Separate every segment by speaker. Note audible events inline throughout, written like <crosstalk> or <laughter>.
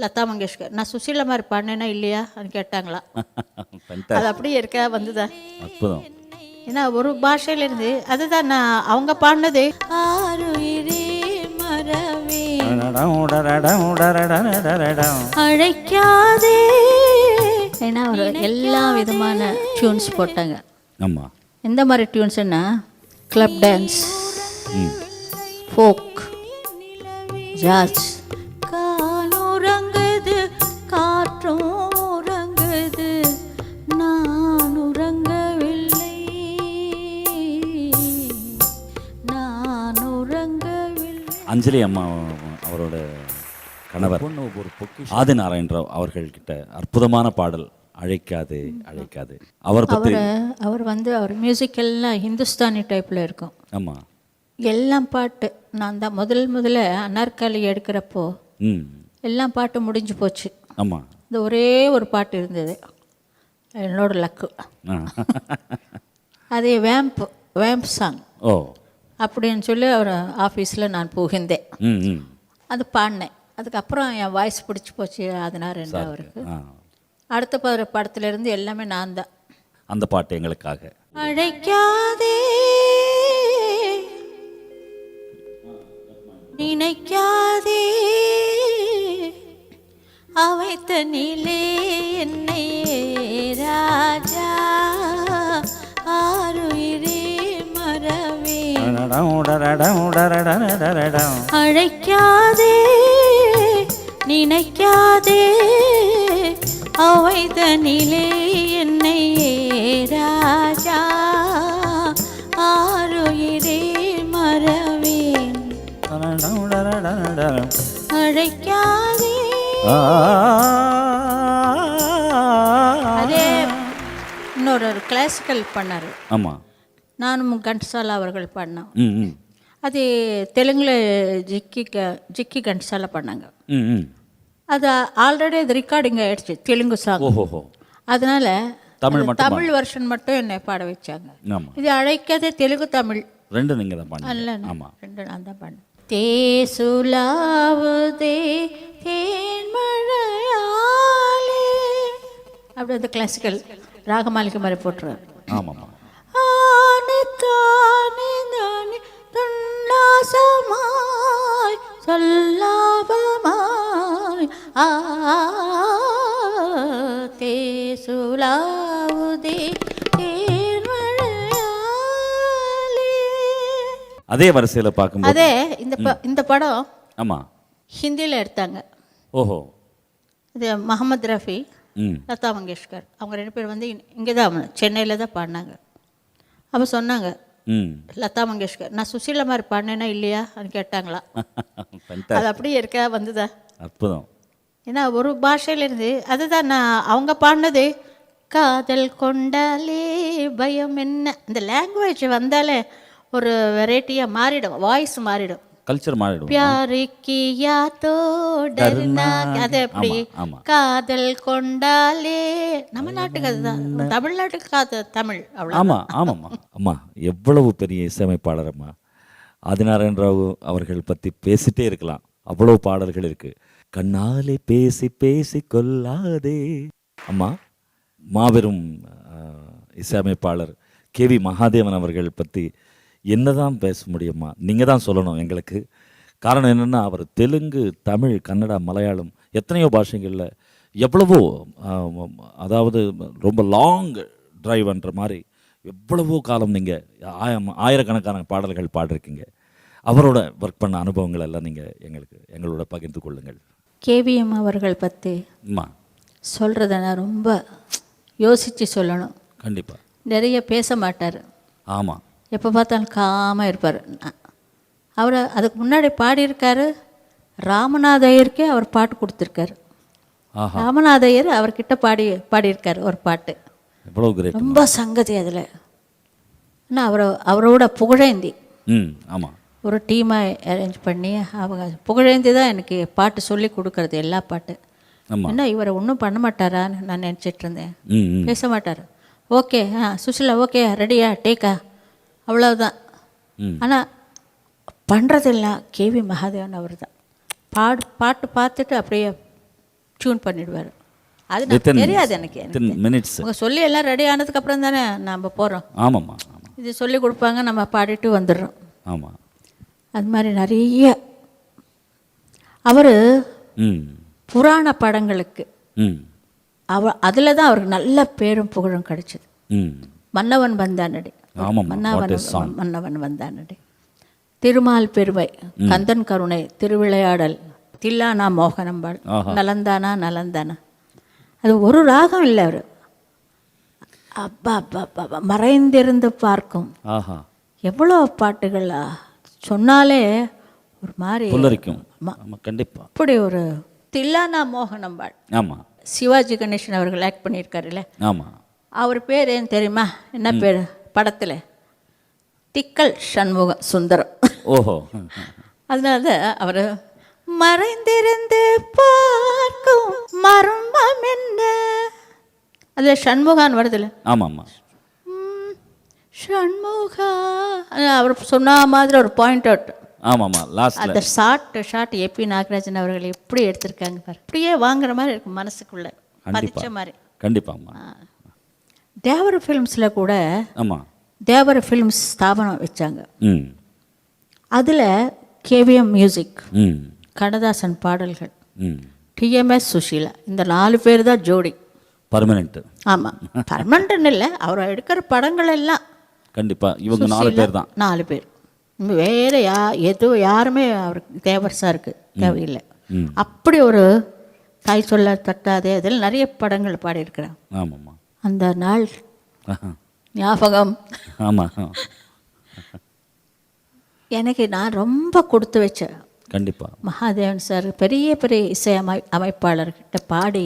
Speaker 1: லதா மங்கேஷ்கர். நான் சுசீலா மாதிரி பாடினேன்னா இல்லையா? கேட்டாங்களா. <laughs>
Speaker 2: Fantastic.
Speaker 1: அது அப்படியே இருக்கா வந்ததா?
Speaker 2: அற்புதம்.
Speaker 1: ஏன்னா ஒரு பாஷையில இருந்து அதுதான் நான் அவங்க பாடினது. அழைக்காதே. ஏன்னா ஒரு எல்லா விதமான டியூன்ஸ் போட்டாங்க.
Speaker 2: ஆமா.
Speaker 1: எந்த மாதிரி டியூன்ஸ்னா club dance folk jazz
Speaker 2: Anjali அம்மா அவரோட கணவர் ஒரு ஆதி நாராயண ராவ் அவர்கள்கிட்ட அற்புதமான பாடல் அழைக்காதே அழைக்காதே. அவர்
Speaker 1: அவர் அவர் வந்து அவர் மியூசிக் எல்லாம் ஹிந்துஸ்தானி டைப்பில் இருக்கும்.
Speaker 2: ஆமா.
Speaker 1: எல்லாம் பாட்டு நான் தான் முதல் முதல்ல அனார்காலி எடுக்கிறப்போ
Speaker 2: ம்.
Speaker 1: எல்லாம் பாட்டு முடிஞ்சு போச்சு.
Speaker 2: ஆமா.
Speaker 1: இந்த ஒரே ஒரு பாட்டு இருந்தது. என்னோட லக்கு.
Speaker 2: ஆ.
Speaker 1: அது வேம்ப் வேம்ப் சாங்
Speaker 2: ஓ.
Speaker 1: அப்படின்னு சொல்லி அவர் ஆஃபீஸில் நான் புகுந்தேன். அது பாடினேன். அதுக்கப்புறம் என் வாய்ஸ் பிடிச்சி போச்சு அதனால் ரெண்டு அவருக்கு. அடுத்த பட படத்துல இருந்து எல்லாமே நான் தான்.
Speaker 2: அந்த பாட்டு எங்களுக்காக.
Speaker 1: அழைக்காதே. நினைக்காதே. அவைத்த நிலே என்னை ராஜா. அழைக்காதே நினைக்காதே அவைத நிலே என்னை ராஜா ஆருயிரே மறவேன். அழைக்காதே. இன்னொரு கிளாசிக்கல் பண்ணார்.
Speaker 2: ஆமா.
Speaker 1: நானும் கன்சாலா அவர்கள் பண்ணோம். அது தெலுங்குல ஜிக்கி க- ஜிக்கி கன்சாலா பண்ணாங்க. அது ஆல்ரெடி அது ரெக்கார்டிங் ஆயிடுச்சு தெலுங்கு சாங் அதனால
Speaker 2: தமிழ்
Speaker 1: தமிழ் வெர்ஷன் மட்டும் என்னை பாட வச்சாங்க. இது அழைக்காதே தெலுங்கு தமிழ்.
Speaker 2: ரெண்டு நீங்க தான் ஆமா.
Speaker 1: ரெண்டு நான் தான் பண்ணேன். தேசுலாவுதே தேன்மழையாலே. அப்படி அந்த கிளாசிக்கல் ராகமாலிக்கு மாதிரி போட்டுருவார்
Speaker 2: ஆமாம்மா.
Speaker 1: துன்னாசமாய் சொல்லாபமாய். ஆ தேன்மழையாலே
Speaker 2: அதே வரிசையில பார்க்கும்போது
Speaker 1: அதே இந்த இந்த படம்
Speaker 2: ஆமா.
Speaker 1: ஹிந்தியில் எடுத்தாங்க.
Speaker 2: ஓஹோ.
Speaker 1: இது முகமது ரஃபி லதா மங்கேஷ்கர். அவங்க ரெண்டு பேரும் வந்து இங்கே தான் சென்னையில் தான் பாடினாங்க. அப்போ சொன்னாங்க லதா மங்கேஷ்கர். நான் சுசீலா மாதிரி பாடினேன்னா இல்லையா கேட்டாங்களா. <laughs> அது அப்படியே இருக்கா? வந்ததா?
Speaker 2: அற்புதம்.
Speaker 1: ஏன்னா ஒரு பாஷையில இருந்து அதுதான் நான் அவங்க பாடினது காதல் கொண்டாலே பயம் என்ன? இந்த லாங்குவேஜ் வந்தாலே ஒரு வெரைட்டியாக மாறிடும் வாய்ஸ் மாறிடும்.
Speaker 2: கல்ச்சர் மாறிடும் பியாரு
Speaker 1: காதல் கொண்டாலே நம்ம நாட்டுக்கு அதுதான் தமிழ்நாட்டுக்கு காது தமிழ் அவ்வளோ
Speaker 2: ஆமாம்மா. அம்மா எவ்வளவு பெரிய இசையமைப்பாளர் அம்மா ஆதிநாராயண் ராவ் அவர்கள் பற்றி பேசிட்டே இருக்கலாம். அவ்வளவு பாடல்கள் இருக்கு. கண்ணாலே பேசி பேசி கொல்லாதே அம்மா மாபெரும் இசையமைப்பாளர் கே வி மகாதேவன் அவர்கள் பற்றி பத்தி என்னதான் பேச முடியுமா? நீங்க தான் சொல்லணும் எங்களுக்கு. காரணம் என்னன்னா அவர் தெலுங்கு தமிழ் கன்னடா மலையாளம் எத்தனையோ பாஷைகளில் எவ்வளவோ அதாவது ரொம்ப லாங் டிரைவ்ன்ற மாதிரி எவ்வளவோ காலம் நீங்கள் ஆயிரம் ஆயிரக்கணக்கான பாடல்கள் பாடிருக்கீங்க. அவரோட ஒர்க் பண்ண அனுபவங்கள் எல்லாம் நீங்கள் எங்களுக்கு எங்களோட பகிர்ந்து கொள்ளுங்கள்.
Speaker 1: கேவிஎம் அவர்கள் பற்றி
Speaker 2: அம்மா
Speaker 1: சொல்கிறத நான் ரொம்ப யோசித்து சொல்லணும்.
Speaker 2: கண்டிப்பாக
Speaker 1: நிறைய பேச மாட்டார்.
Speaker 2: ஆமாம்
Speaker 1: எப்போ பார்த்தாலும் காமாக இருப்பார். அவர் அதுக்கு முன்னாடி பாடியிருக்காரு. ராமநாதையருக்கே அவர் பாட்டு கொடுத்துருக்காரு.
Speaker 2: ஆஹா.
Speaker 1: ராமநாதையர் அவர்கிட்ட பாடி பாடியிருக்காரு ஒரு பாட்டு. ரொம்ப சங்கதி அதில். ஆனால் அவரை அவரோட புகழேந்தி.
Speaker 2: ஆமாம்
Speaker 1: ஒரு டீமை அரேஞ்ச் பண்ணி அவங்க புகழேந்தி தான் எனக்கு பாட்டு சொல்லி கொடுக்கறது எல்லா பாட்டு. என்ன இவரை ஒன்றும் பண்ண மாட்டாரான்னு நான் நினச்சிட்டு இருந்தேன். பேச மாட்டார். ஓகே ஆ சுசிலா ஓகே ரெடியா டேக்கா அவ்வளவுதான்.
Speaker 2: ம்.
Speaker 1: ஆனால் பண்ணுறதெல்லாம் கேவி மகாதேவன் அவர் தான் பாடு பாட்டு பார்த்துட்டு அப்படியே டியூன் பண்ணிடுவார். அது எனக்கு தெரியாது எனக்கு. அவங்க சொல்லி எல்லாம் ரெடி ஆனதுக்கப்புறம் தானே நம்ம போகிறோம்
Speaker 2: ஆமாம்மா ஆமாம்.
Speaker 1: இது சொல்லி கொடுப்பாங்க நம்ம பாடிட்டு வந்துடுறோம்.
Speaker 2: ஆமாம்
Speaker 1: அது மாதிரி நிறைய. அவர் புராண படங்களுக்கு அவ அதில் தான் அவருக்கு நல்ல பேரும் புகழும் கிடைச்சது. மன்னவன் வந்தானடி மன்னவன். மன்னவன் வந்தானடி. திருமால் பெருமை கந்தன் கருணை திருவிளையாடல் தில்லானா மோகனம்பாள். நலந்தானா நலந்தானா. அது ஒரு ராகம் இல்லை அவர். அப்பா அப்பா அப்பா மறைந்திருந்து பார்க்கும். எவ்வளோ பாட்டுகளா சொன்னாலே ஒரு மாதிரி
Speaker 2: கண்டிப்பாக
Speaker 1: அப்படி ஒரு தில்லானா மோகனம்பாள்.
Speaker 2: ஆமாம்
Speaker 1: சிவாஜி கணேசன் அவர்கள் ஆக்ட் பண்ணியிருக்காருல்ல
Speaker 2: ஆமாம்
Speaker 1: அவர் பேர் ஏன் தெரியுமா? என்ன பேர்? படத்தில். திக்கல் சண்முகம் சுந்தரம்.
Speaker 2: ஓஹோ.
Speaker 1: அதனால அவர் மறைந்திருந்து பார்க்கும் மர்மம் என்ன? அதில் சண்முகான் வருதுல்ல.
Speaker 2: ஆமாம் ஆமாம்
Speaker 1: ம், சண்முகா. அவர் சொன்ன மாதிரி ஒரு பாயிண்ட் அவுட்
Speaker 2: ஆமாம் லாஸ்ட்டில்
Speaker 1: அந்த ஷார்ட் ஷார்ட் ஏபி நாகராஜன் அவர்கள் எப்படி எடுத்திருக்காங்க பாரு. அப்படியே வாங்குற மாதிரி இருக்கு மனசுக்குள்ள. பதிச்ச மாதிரி.
Speaker 2: கண்டிப்பாம்மா.
Speaker 1: தேவர ஃபிலிம்ஸில் கூட
Speaker 2: ஆமாம்
Speaker 1: தேவர ஃபிலிம்ஸ் ஸ்தாபனம் வச்சாங்க.
Speaker 2: ம்.
Speaker 1: அதில் கேவிஎம் மியூசிக்
Speaker 2: ம்.
Speaker 1: கண்ணதாசன் பாடல்கள்
Speaker 2: ம்.
Speaker 1: டிஎம்எஸ் சுஷீலா இந்த நாலு பேர் தான் ஜோடி.
Speaker 2: பர்மனெண்ட்டு
Speaker 1: ஆமாம் பர்மனண்ட்னு இல்லை அவர் எடுக்கிற படங்கள் எல்லாம்.
Speaker 2: கண்டிப்பாக இவங்க நாலு பேர் தான்.
Speaker 1: நாலு பேர். வேறு யா எதுவும் யாருமே அவருக்கு தேவர் சாருக்கு தேவையில்லை. அப்படி ஒரு தாய் சொல்ல தட்டாதே அதில் நிறைய படங்கள் பாடியிருக்கிறேன்.
Speaker 2: ஆமாம்மா.
Speaker 1: அந்த நாள். ஞாபகம்.
Speaker 2: ஆமாம்
Speaker 1: எனக்கு நான் ரொம்ப கொடுத்து வச்சேன்
Speaker 2: கண்டிப்பாக
Speaker 1: மகாதேவன் சார் பெரிய பெரிய இசை அமை அமைப்பாளர்கிட்ட பாடி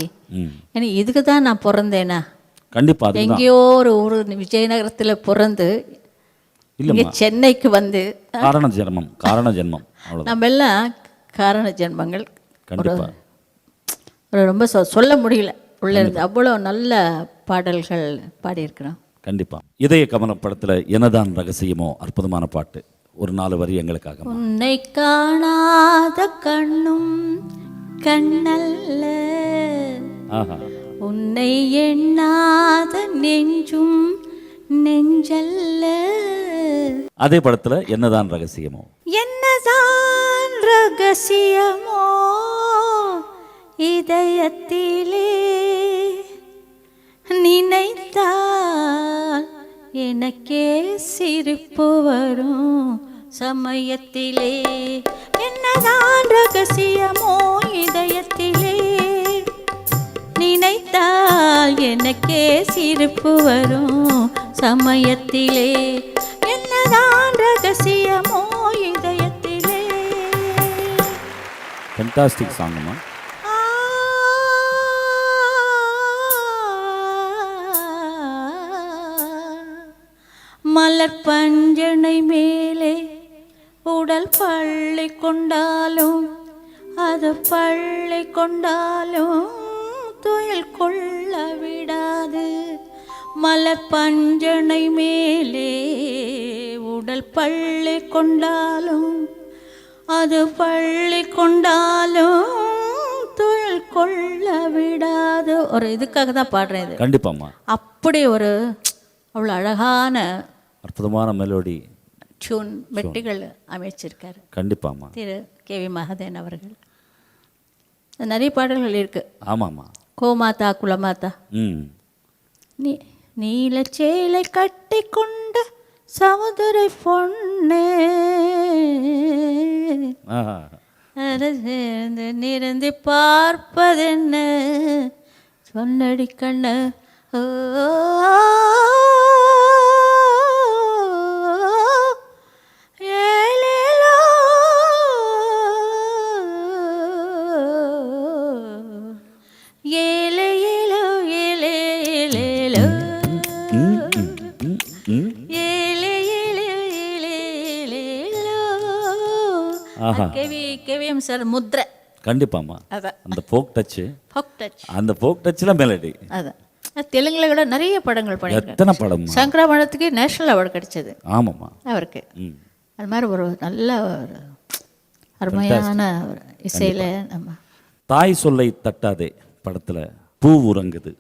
Speaker 1: எனக்கு இதுக்கு தான் நான் பிறந்தேனா?
Speaker 2: கண்டிப்பாக
Speaker 1: எங்கேயோ ஒரு ஊர் விஜயநகரத்தில் பிறந்து இங்கே சென்னைக்கு வந்து
Speaker 2: காரண ஜென்மம் காரண ஜென்மம்.
Speaker 1: நம்ம எல்லாம் காரண ஜென்மங்கள்.
Speaker 2: கண்டிப்பாக
Speaker 1: ரொம்ப சொல்ல முடியல. உள்ள இருந்து அவ்வளோ நல்ல பாடல்கள் பாடியிருக்கிறோம்.
Speaker 2: கண்டிப்பாக இதய கமல படத்தில் என்னதான் ரகசியமோ அற்புதமான பாட்டு. ஒரு நாலு வரி எங்களுக்காக
Speaker 1: உன்னை காணாத கண்ணும் கண்ணல்ல.
Speaker 2: ஆஹா.
Speaker 1: உன்னை எண்ணாத நெஞ்சும் நெஞ்சல்ல.
Speaker 2: அதே படத்தில் என்னதான் ரகசியமோ.
Speaker 1: என்னதான் ரகசியமோ. இதயத்திலே நினைத்தால் எனக்கே சிரிப்பு வரும். சமயத்திலே என்னதான் ரகசியமோ இதயத்திலே நினைத்தால் எனக்கே சிரிப்பு வரும். சமயத்திலே என்னதான் ரகசியமோ இதயத்திலே.
Speaker 2: ஃபென்டாஸ்டிக் சாங்கம்மா
Speaker 1: மலர் பஞ்சனை மேலே உடல் பள்ளி கொண்டாலும் அது பள்ளி கொண்டாலும் துயில் கொள்ள விடாது. மலர் பஞ்சனை மேலே உடல் பள்ளி கொண்டாலும் அது பள்ளி கொண்டாலும் துயில் கொள்ள விடாது. ஒரு இதுக்காக தான் பாடுறேன் இது.
Speaker 2: கண்டிப்பாம்மா.
Speaker 1: அப்படி ஒரு அவ்வளோ அழகான
Speaker 2: அற்புதமான மெலோடி
Speaker 1: டியூன் மெட்டுகள் அமைச்சிருக்காரு.
Speaker 2: கண்டிப்பாம்மா.
Speaker 1: திரு கே வி மகதேன் அவர்கள். நிறைய பாடல்கள் இருக்கு.
Speaker 2: ஆமாம்மா.
Speaker 1: கோமாதா குலமாதா.
Speaker 2: ம்.
Speaker 1: நீ நீலச்சேலை கட்டி கொண்ட சமுதிரை பொண்ணு. நிறந்து பார்ப்பதென்ன? சொல்லடி கண்ணு ஓ,
Speaker 2: ஆஹா.
Speaker 1: கேவி கேவிஎம் சார் முத்ரை.
Speaker 2: கண்டிப்பாம்மா.
Speaker 1: அதான்
Speaker 2: அந்த ஃபோக் டச்சு
Speaker 1: ஃபோக் டச்
Speaker 2: அந்த ஃபோக் டச்சில் மெலடி
Speaker 1: அதான் தெலுங்குல கூட நிறைய படங்கள் பண்ணியிருக்காரு
Speaker 2: எத்தனை படம்மா?
Speaker 1: சங்கராபணத்துக்கு நேஷனல் அவார்டு கிடைச்சது.
Speaker 2: ஆமாம்மா.
Speaker 1: அவருக்கு. அது மாதிரி ஒரு நல்ல ஒரு அருமையான ஒரு இசையில் நம்ம
Speaker 2: தாய் சொல்லை தட்டாதே படத்தில் பூ உறங்குது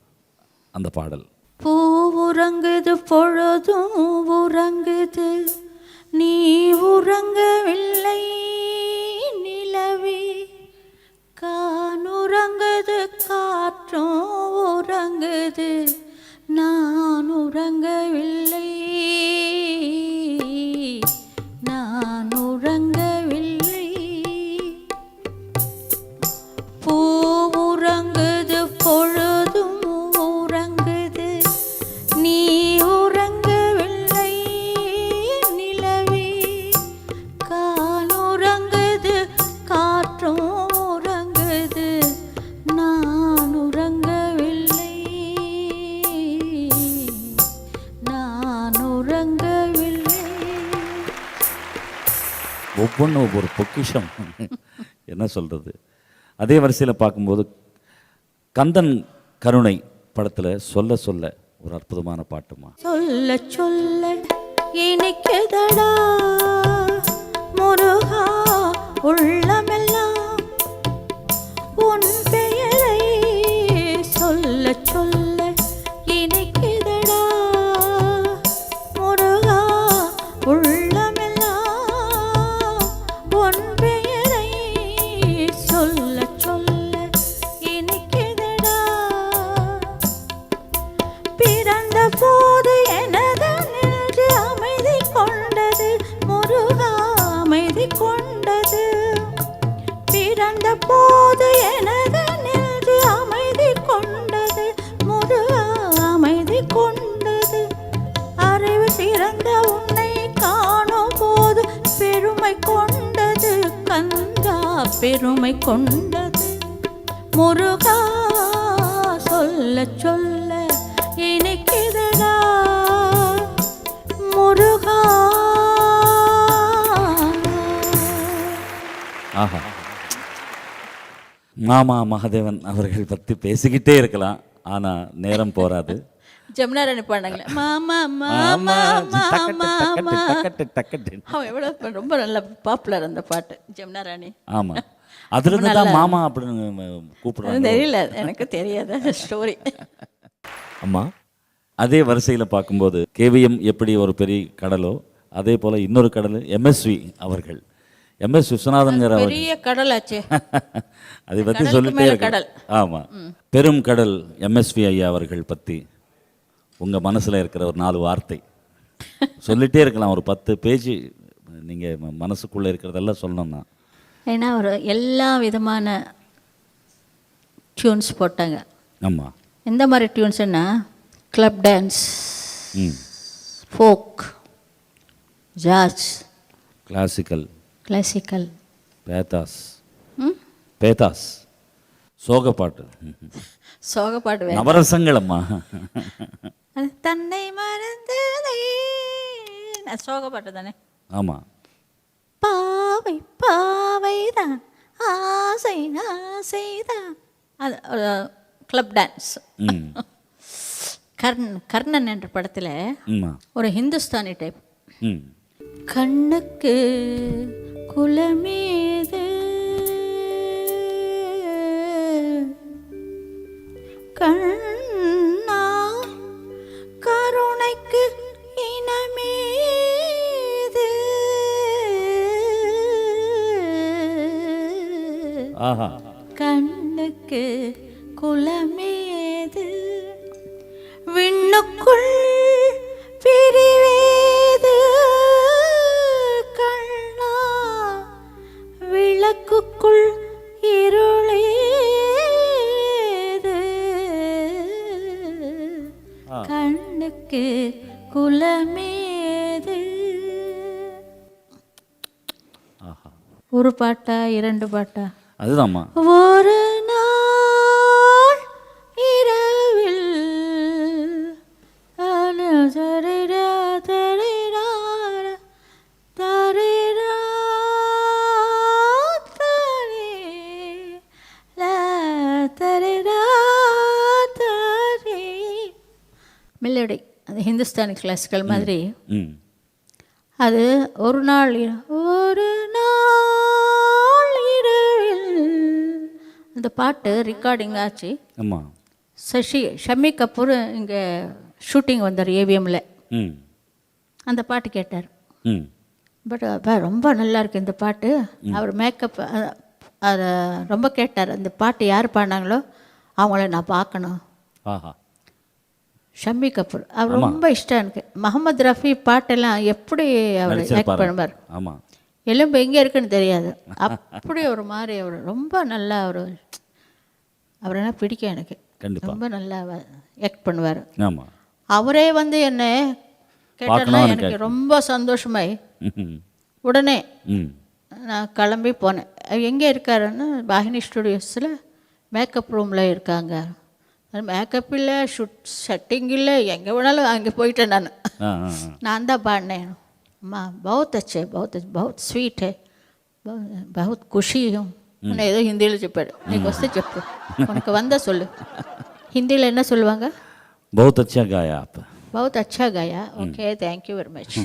Speaker 2: அந்த பாடல்.
Speaker 1: பூ உறங்குது பொழுதும் உறங்குது. நீ உறங்கவில்லை நிலவே. கானுறங்குது காற்றும் உறங்குது. நான் உறங்கவில்லை.
Speaker 2: பொண்ணு ஒவ்வொரு பொக்கிஷம். என்ன சொல்கிறது அதே வரிசையில் பார்க்கும்போது கந்தன் கருணை படத்தில் சொல்ல சொல்ல ஒரு அற்புதமான பாட்டுமா
Speaker 1: சொல்ல சொல்ல பெருமை கொண்டது. முருகா சொல்ல சொல்ல இனிக்குதடா முருகா.
Speaker 2: ஆஹா. மாமா மகாதேவன் அவர்கள் பற்றி பேசிக்கிட்டே இருக்கலாம். ஆனால் நேரம் போராது
Speaker 1: ஜமுனா ராணி பாடுங்களே மாமா மாமா மாமா. அவன் எவ்வளோ ரொம்ப நல்ல பாப்புலர் அந்த பாட்டு ஜமுனா ராணி
Speaker 2: ஆமா. <laughs> அதுல இருந்து தான் மாமா அப்படின்னு கூப்பிடுறாங்க.
Speaker 1: தெரியல எனக்கு தெரியாது ஸ்டோரி <laughs>
Speaker 2: அம்மா அதே வரிசையில் பார்க்கும்போது கேவிஎம் எப்படி ஒரு பெரிய கடலோ அதே போல இன்னொரு கடல் எம்எஸ்வி அவர்கள். எம்எஸ் விஸ்வநாதன்கிற
Speaker 1: பெரிய கடலாச்சே. <laughs>
Speaker 2: அதை பற்றி சொல்லிட்டே
Speaker 1: கடல்.
Speaker 2: ஆமா. பெரும் கடல் எம்எஸ்வி ஐயா அவர்கள் பற்றி உங்க மனசுல இருக்கிற ஒரு நாலு வார்த்தை. சொல்லிட்டே இருக்கலாம் ஒரு பத்து பேஜ் நீங்க ம- மனசுக்குள்ள இருக்கிறதெல்லாம் சொல்லணும்னா.
Speaker 1: ஏன்னா ஒரு எல்லா விதமான டியூன்ஸ் போட்டாங்க.
Speaker 2: ஆமா.
Speaker 1: எந்த மாதிரி டியூன்ஸ்னா club dance folk jazz
Speaker 2: classical
Speaker 1: classical
Speaker 2: pathos pathos சோக பாட்டு
Speaker 1: சோக பாட்டு வேணும்
Speaker 2: நவரசங்கள் அம்மா
Speaker 1: அது தன்னை மறந்ததே சோக பாட்டு தானே?
Speaker 2: ஆமா.
Speaker 1: பாவை பாவைதான் ஆசை ஆசைதான் அது கிளப் டான்ஸ் கர்ண் கர்ணன் என்ற படத்தில்
Speaker 2: ஆமா
Speaker 1: ஒரு ஹிந்துஸ்தானி டைப் கண்ணுக்கு குலமேது ஒரு பாட்டா இரண்டு பாட்டா?
Speaker 2: அதுதாம்மா.
Speaker 1: ஒரு நாள் இரவில் மெலடி அது ஹிந்துஸ்தானி கிளாசிக்கல் மாதிரி. அது ஒரு நாள் அந்த பாட்டு ரெக்கார்டிங் ஆச்சு.
Speaker 2: ஆமாம்
Speaker 1: சசி ஷம்மி கபூர் இங்கே ஷூட்டிங் வந்தார் ஏவிஎம்மில் அந்த பாட்டு கேட்டார்.
Speaker 2: ம்.
Speaker 1: பட் அப்பா ரொம்ப நல்லா இருக்கு இந்த பாட்டு. அவர் மேக்கப் அதை ரொம்ப கேட்டார். அந்த பாட்டு யார் பாடினாங்களோ அவங்கள நான் பார்க்கணும். ஷம்மி கபூர். அவர் ரொம்ப இஷ்டம் எனக்கு. முகமது ரஃபி பாட்டெல்லாம் எப்படி அவர்
Speaker 2: நடிச்சிருப்பாரு.
Speaker 1: பண்ணுவார்.
Speaker 2: ஆமாம்
Speaker 1: எலும்பு எங்கே இருக்குன்னு தெரியாது. அப்படி ஒரு மாதிரி அவர் ரொம்ப நல்லா அவர் அவரெல்லாம் பிடிக்கும் எனக்கு. ரொம்ப நல்லா ஆக்ட் பண்ணுவார். அவரே வந்து என்ன
Speaker 2: பார்க்கணும்னு
Speaker 1: எனக்கு ரொம்ப சந்தோஷமாய் உடனே நான் கிளம்பி போனேன். எங்கே இருக்காருன்னு பாகினி ஸ்டுடியோஸில் மேக்கப் ரூமில் இருக்காங்க. மேக்கப் இல்லை ஷூட் ஷட்டிங் இல்லை எங்கே வேணாலும் அங்கே போயிட்டேன் நான். நான் தான் பாடினேன். माँ बहुत अच्छे बहुत बहुत स्वीट है बहुत खुशी हूँ। हिंदी ले चुप हिंदी
Speaker 2: बहुत अच्छा गाया आप।
Speaker 1: बहुत अच्छा गाया। Okay thank you very much